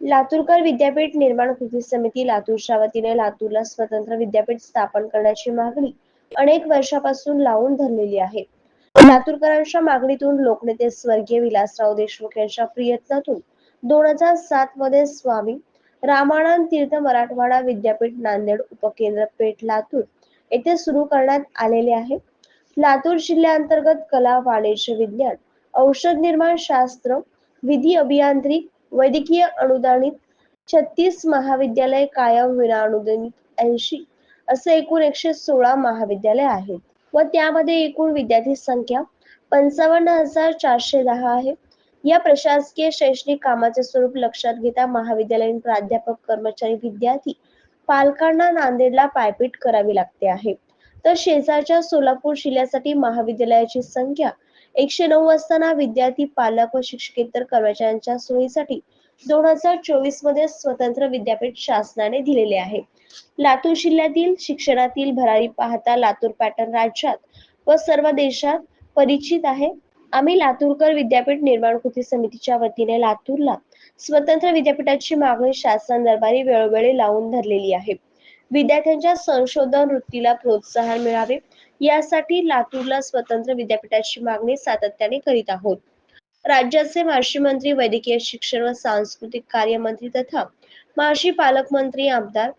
लातूरकर विद्यापीठ निर्माण कृती समिती लातूरच्या वतीने लातूरला स्वतंत्र विद्यापीठ स्थापन करण्याची मागणी अनेक वर्षापासून लावून धरलेली आहे. लातूरकरांच्या मागणीतून लोकनेते स्वर्गीय विलासराव देशमुख यांच्या प्रयत्नातून दोन हजार सात मध्ये स्वामी रामानंद तीर्थ मराठवाडा विद्यापीठ नांदेड उपकेंद्र पेठ लातूर येथे सुरू करण्यात आलेले आहे. लातूर जिल्ह्याअंतर्गत कला वाणिज्य विज्ञान औषध निर्माण शास्त्र विधी अभियांत्रिक वैद्यकीय अनुदानित छत्तीस महाविद्यालय कायम विना अनुदानित ऐंशी असे एकूण एकशे सोळा महाविद्यालय आहेत. व त्यामध्ये एकूण विद्यार्थी संख्या पंचावन्न हजार चारशे दहा आहे. या प्रशासकीय शैक्षणिक कामाचे स्वरूप लक्षात घेता महाविद्यालयीन प्राध्यापक कर्मचारी विद्यार्थी पालकांना नांदेडला पायपीट करावी लागते आहे. तर शेजारच्या सोलापूर जिल्ह्यासाठी महाविद्यालयाची संख्या एकशे नऊ असताना विद्यार्थी पालक व शिक्षकेतर कर्मचाऱ्यांच्या सोयीसाठी दोन हजार चोवीसमध्ये स्वतंत्र विद्यापीठ शासनाने दिलेले आहे. लातूर जिल्ह्यातील शिक्षणातील भरारी पाहता लातूर पॅटर्न राज्यात व सर्व देशात परिचित आहे. आम्ही लातूरकर विद्यापीठ निर्माण कृती समितीच्या वतीने लातूरला स्वतंत्र विद्यापीठाची मागणी शासन दरबारी वेळोवेळी लावून धरलेली आहे. विद्यार्थ्यांच्या संशोधन वृत्तीला प्रोत्साहन मिळावे. यासाठी लातूरला स्वतंत्र विद्यापीठाची मागणी सातत्याने करीत आहोत. राज्याचे माजी मंत्री वैद्यकीय शिक्षण व सांस्कृतिक कार्य मंत्री तथा माजी पालकमंत्री आमदार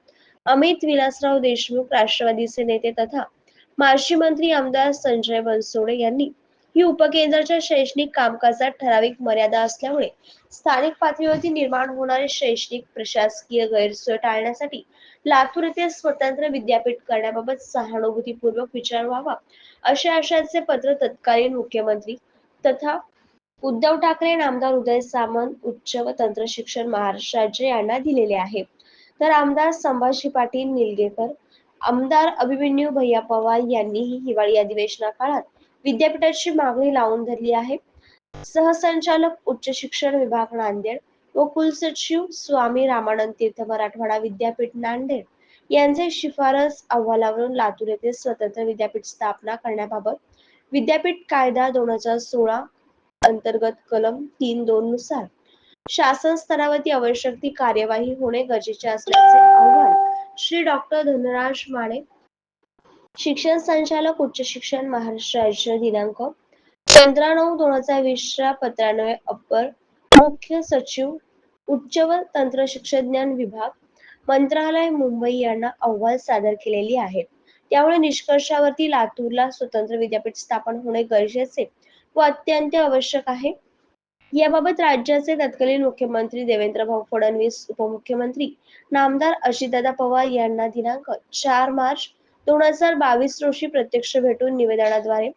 अमित विलासराव देशमुख राष्ट्रवादीचे नेते तथा माजी मंत्री आमदार संजय बनसोडे यांनी ही उपकेंद्राच्या शैक्षणिक कामकाजात ठराविक मर्यादा असल्यामुळे स्थानिक पातळीवरती निर्माण होणारे शैक्षणिक प्रशासकीय गैरसोय टाळण्यासाठी लातूर येथे स्वतंत्र विद्यापीठ करण्याबाबत सहानुभूतीपूर्वक विचार व्हावा अशा आशयाचे पत्र तत्कालीन मुख्यमंत्री तथा उद्धव ठाकरे आणि आमदार उदय सामंत उच्च व तंत्र शिक्षण महाराष्ट्र राज्य यांना दिलेले आहे तर आमदार संभाजी पाटील निलगेकर आमदार अभिमन्यू भैया पवार यांनीही हिवाळी अधिवेशना काळात विद्यापीठाची मागणी लावून धरली आहे. सहसंचालक उच्च शिक्षण विभाग नांदेड व कुलसचिव स्वामी रामानंद तीर्थ मराठवाडा विद्यापीठ नांदेड यांचे शिफारस अहवालावरून लातूर येथे स्वतंत्र विद्यापीठ स्थापना करण्याबाबत विद्यापीठ कायदा दोन हजार सोळा अंतर्गत कलम तीन दोन नुसार शासन स्तरावरती आवश्यक ती कार्यवाही होणे गरजेचे असल्याचे आव्हान श्री डॉक्टर धनराज माने शिक्षण संचालक उच्च शिक्षण महाराष्ट्र राज्य दिनांक पंधरा नऊ दोन हजार वीसच्या पत्रान्वये अप्पर मुख्य सचिव उच्च व तंत्र शिक्षण विभाग मंत्रालय मुंबई यांना अहवाल सादर केलेली आहे त्यामुळे निष्कर्षावरती लातूरला स्वतंत्र विद्यापीठ स्थापन होणे गरजेचे व अत्यंत आवश्यक आहे. याबाबत राज्याचे तत्कालीन मुख्यमंत्री देवेंद्र भाऊ फडणवीस उपमुख्यमंत्री नामदार अजितदादा पवार यांना दिनांक चार मार्च दोन हजार बावीस रोजी प्रत्यक्ष भेटून निवेदनाद्वारे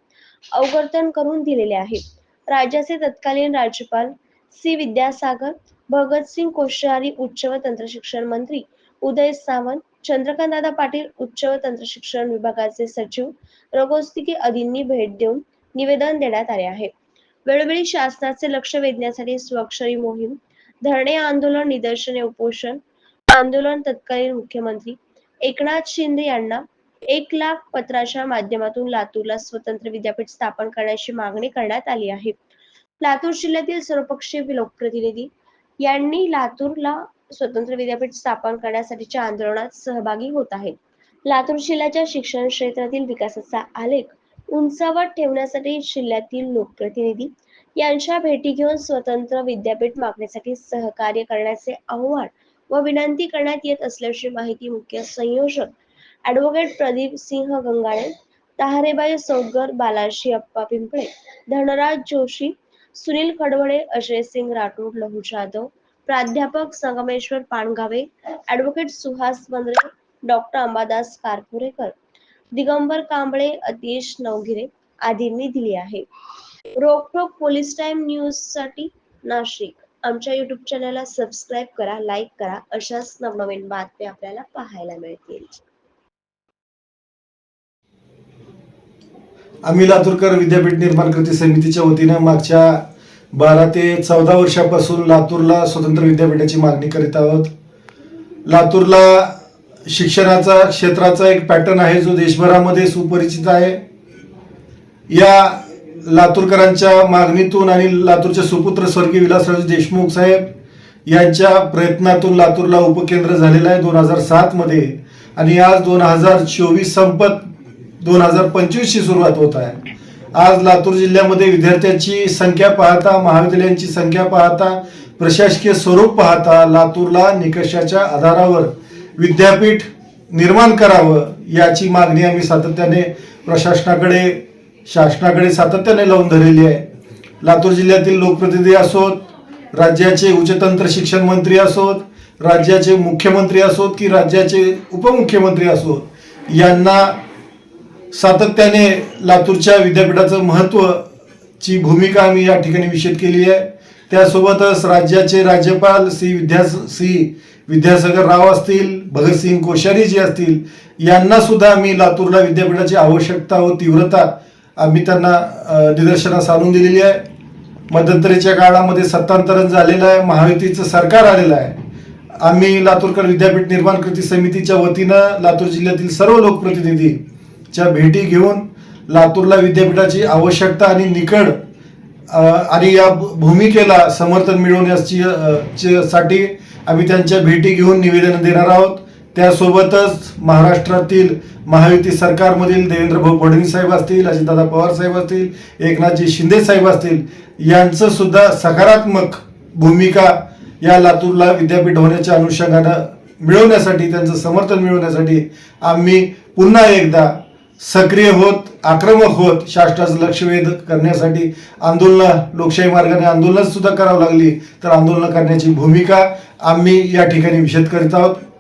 अवगतन करून दिलेले आहे. राज्याचे तत्कालीन राज्यपाल सी विद्यासागर भगतसिंग कोश्यारी उच्च व तंत्र शिक्षण मंत्री उदय सावंत चंद्रकांतदादा पाटील उच्च व तंत्र शिक्षण विभागाचे सचिव रघोस्तिकी अधींनी भेट देऊन निवेदन देण्यात आले आहे. वेळोवेळी शासनाचे लक्ष वेधण्यासाठी स्वाक्षरी मोहीम धरणे आंदोलन निदर्शने उपोषण आंदोलन तत्कालीन मुख्यमंत्री एकनाथ शिंदे यांना एक लाख पत्राच्या माध्यमातून लातूरला स्वतंत्र विद्यापीठ स्थापन करण्याची मागणी करण्यात आली आहे. लातूर जिल्ह्यातील सर्वपक्षीय लोकप्रतिनिधी यांनी लातूरला स्वतंत्र विद्यापीठ स्थापन करण्यासाठीच्या आंदोलनात सहभागी होत आहेत. लातूर जिल्ह्याच्या शिक्षण क्षेत्रातील विकासाचा आलेख उंचावर ठेवण्यासाठी जिल्ह्यातील लोकप्रतिनिधी यांच्या भेटी घेऊन स्वतंत्र विद्यापीठ मागण्यासाठी सहकार्य करण्याचे आव्हान व विनंती करण्यात येत असल्याची माहिती मुख्य संयोजक ऍडव्होकेट प्रदीप सिंह गंगाळे तहारेबाई सौगर बालाजी अप्पा पिंपळे धनराज जोशी सुनील खडवळे अजय सिंग राठोड लहू जाधव प्राध्यापक संगमेश्वर पाणगावे ऍडव्होकेट सुहास बंद्रे डॉक्टर अंबादास कारपुरेकर दिगंबर कांबळे अतिश नवगिरे आदींनी दिली आहे. रोकटोक पोलीस टाइम न्यूजसाठी नाशिक. आमच्या युट्यूब चॅनलला सबस्क्राईब करा लाईक करा अशाच नवनवीन बातम्या आपल्याला पाहायला मिळतील. आम्ही लातूरकर विद्यापीठ निर्माण कृती समितीच्या वतीनं मागच्या बारा ते चौदा वर्षापासून लातूरला स्वतंत्र विद्यापीठाची मागणी करीत आहोत. लातूरला शिक्षणाचा क्षेत्राचा एक पॅटर्न आहे जो देशभरामध्ये सुपरिचित आहे. या लातूरकरांच्या मागणीतून आणि लातूरचे सुपुत्र स्वर्गीय विलासराव देशमुख साहेब यांच्या प्रयत्नातून लातूरला उपकेंद्र झालेलं आहे दोन हजार सातमध्ये आणि आज दोन हजार चोवीस संपत दोन हजार पंचवीसची सुरुवात होत आहे. आज लातूर जिल्ह्यामध्ये विद्यार्थ्यांची संख्या पाहता महाविद्यालयांची संख्या पाहता प्रशासकीय स्वरूप पाहता लातूरला निकषाच्या आधारावर विद्यापीठ निर्माण करावं याची मागणी आम्ही सातत्याने प्रशासनाकडे शासनाकडे सातत्याने लावून धरलेली आहे. लातूर जिल्ह्यातील लोकप्रतिनिधी असोत राज्याचे उच्चतंत्र शिक्षण मंत्री असोत राज्याचे मुख्यमंत्री असोत की राज्याचे उपमुख्यमंत्री असोत यांना सातत्याने लातूरच्या विद्यापीठाचं महत्त्व ची भूमिका आम्ही या ठिकाणी विषद केली आहे. त्यासोबतच राज्याचे राज्यपाल श्री विद्या श्री विद्यासागर राव असतील भगतसिंग कोश्यारी जी असतील यांना सुद्धा आम्ही लातूरला विद्यापीठाची आवश्यकता व तीव्रता आम्ही त्यांना निदर्शनास आणून दिलेली आहे. मध्यंतरीच्या काळामध्ये सत्तांतरण झालेलं आहे महायुतीचं सरकार आलेलं आहे. आम्ही लातूरकर विद्यापीठ निर्माण कृती समितीच्या वतीनं लातूर जिल्ह्यातील सर्व लोकप्रतिनिधी च्या भेटी घेऊन लातूरला विद्यापीठाची आवश्यकता आणि निकड आणि या भूमिकेला समर्थन मिळवण्याची साठी आम्ही त्यांच्या भेटी घेऊन निवेदन देणार आहोत. त्यासोबतच महाराष्ट्रातील महायुती सरकारमधील देवेंद्र भाऊ फडणवीस साहेब असतील अजितदादा पवार साहेब असतील एकनाथजी शिंदे साहेब असतील यांचं सुद्धा सकारात्मक भूमिका या लातूरला विद्यापीठ होण्याच्या अनुषंगानं मिळवण्यासाठी त्यांचं समर्थन मिळवण्यासाठी आम्ही पुन्हा एकदा सक्रिय होत आक्रमक होत शासनाचं लक्ष वेध करण्यासाठी आंदोलन लोकशाही मार्गाने आंदोलन सुद्धा करावं लागली. तर आंदोलन करण्याची भूमिका आम्ही या ठिकाणी विषद करीत आहोत.